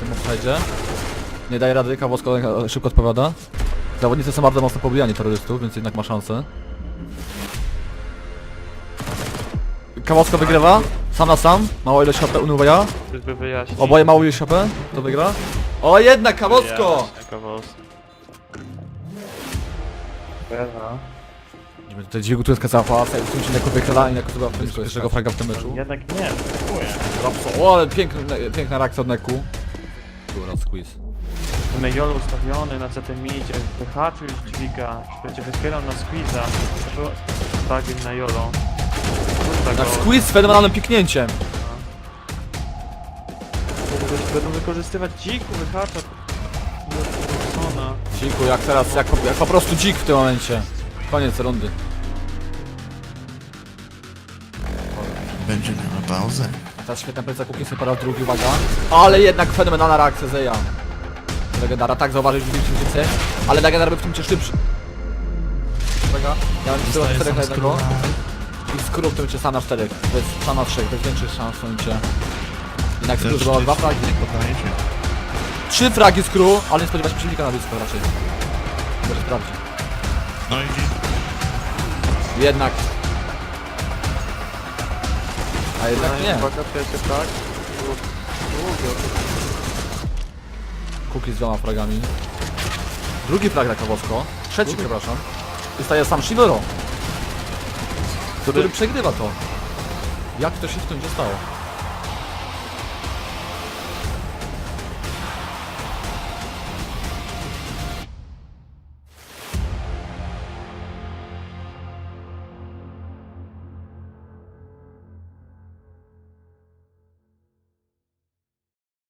tym offside'zie. Nie daje rady, Kawowsko e, szybko odpowiada. Zawodnicy są bardzo mocno pobijani terrorystów, więc jednak ma szansę. Kawowsko wygrywa, sam na sam, mała ilość HP u ja. Żeby wyjaśnić. Oboje mało ilość HP, to wygra. O jednak Kawowsko! Będziemy tutaj dźwigu tu jest cała pałaca i w tym jako wychyla i jako chyba pierwszego fraga w tym meczu. Jednak nie, dziękuję. Rapso. O, ale piękny, piękna reakcja od Neku. Dobra, squeeze. Mejol ustawiony na CT midzie, wyhaczył już dźwiga, będzie wychylał na squeeza, to fragiem na Jolo. Kurwa Tak, go, squeeze z fenomenalnym piknięciem. będą wykorzystywać dziku, wyhacza Wilsona. Dziku, jak teraz, jak, po- jak po prostu dzik w tym momencie. Koniec rundy. Będzie miała pauzę. A teraz świetna pleca Kukinsy po raz drugi, uwaga. Ale jednak fenomenalna reakcja Zeja. Legendara, tak zauważyć w przeciwnicy. Ale Legendar był w tym cię szybszy. Uwaga, ja mam Zostaje 4 na sam z jednego. królem. I skrót w tym cię sam na 4. Bez, sam na 3, bez większych szans w tym cię. Jednak skrót zdobyła dwa fragi. Podaje się. Trzy fragi skru, ale nie spodziewa się przeciwnika na blisko raczej. Może sprawdzi. No i Jednak. A jednak nie. Uwaga, pierwszy frag. Długo. Kuki z dwoma fragami. Drugi frag na Kawowsko. Trzeci, przepraszam. Zostaje sam Shivero. Który przegrywa to. Jak to się w tym stało?